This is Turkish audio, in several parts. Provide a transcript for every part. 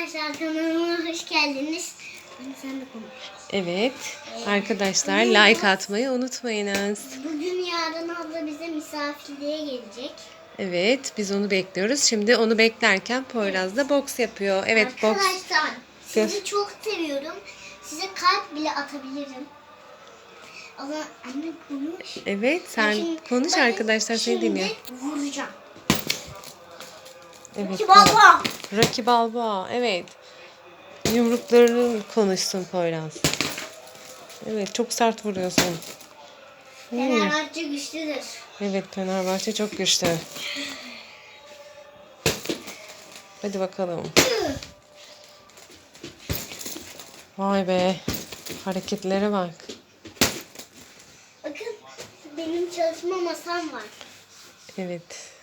Arkadaşlar kanalıma hoş geldiniz. Sen de konuş. Evet. Arkadaşlar like atmayı unutmayınız. Bugün Yaren abla bize misafirliğe gelecek. Evet biz onu bekliyoruz. Şimdi onu beklerken Poyraz da boks yapıyor. Evet boks. Arkadaşlar sizi çok seviyorum. Size kalp bile atabilirim. Ama anne konuş. Evet sen Şimdi- konuş arkadaşlar seni dinliyor. Şimdi vuracağım. Evet. Ki baba. Rocky Balboa. Evet. Yumrukların konuşsun Poyraz. Evet çok sert vuruyorsun. Fenerbahçe güçlüdür. Evet Fenerbahçe çok güçlü. Hadi bakalım. Vay be. Hareketlere bak. Bakın benim çalışma masam var. Evet.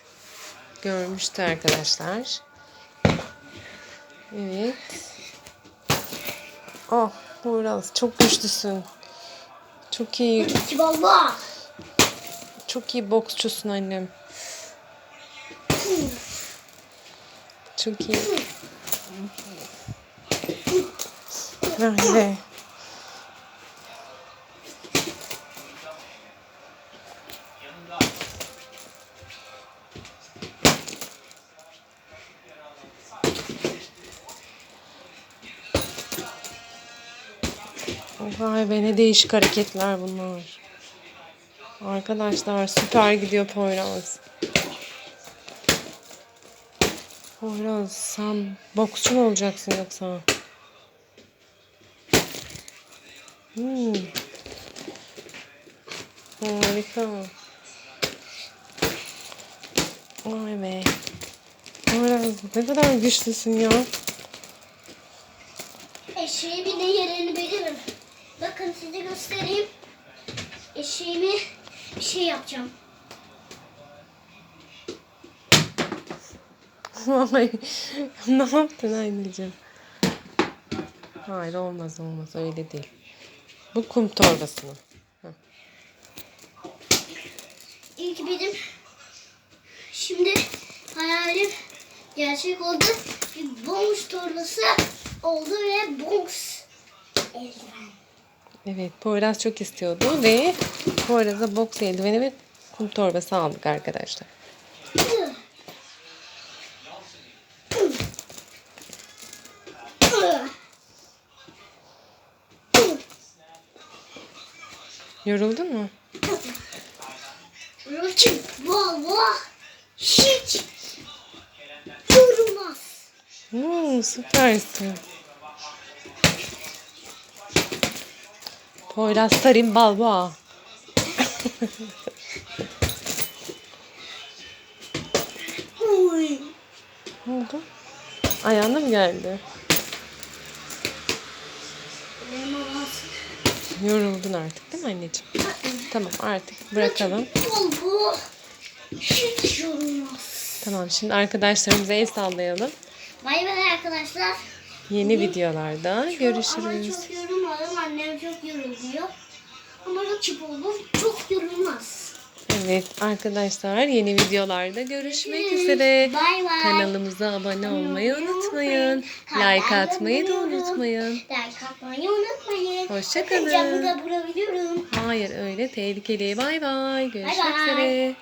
Görmüştü arkadaşlar. Evet. Oh Poyraz çok güçlüsün. Çok iyi, baba. çok iyi boksçusun annem. Çok iyi. Vay Vay be ne değişik hareketler bunlar. Arkadaşlar süper gidiyor Poyraz. Poyraz sen boksçu mu olacaksın yoksa? Hmm. Harika. Vay be. Poyraz ne kadar güçlüsün ya. Eşeği bir de yerini bilirim. Bakın size göstereyim. Eşeğimi bir şey yapacağım. Vay. ne yaptın anneciğim? Hayır olmaz olmaz öyle değil. Bu kum torbasını. İlk benim şimdi hayalim gerçek oldu. Bir bonus torbası oldu ve bonus eldiven. Evet Poyraz çok istiyordu ve Poyraz'a boks eldiveni ve kum torbası aldık arkadaşlar. Yoruldun mu? Rakip baba hiç durmaz. Hmm, süpersin. Poyraz Sarin Balboa. Ne oldu? Ayağına mı geldi? Yoruldun artık değil mi anneciğim? Tamam artık bırakalım. Hiç yorulmaz. Tamam şimdi arkadaşlarımıza el sallayalım. Bay bay arkadaşlar. Yeni videolarda Ama görüşürüz. çok yorulmadım. Annem çok yoruluyor. Ama rakip olur çok yorulmaz. Evet arkadaşlar yeni videolarda görüşmek üzere. Bay bay. Kanalımıza abone olmayı unutmayın. Like atmayı da unutmayın. Like atmayı unutmayın. Hoşça kalın. Camı da vurabiliyorum. Hayır öyle tehlikeli. Bay bay. Görüşmek üzere.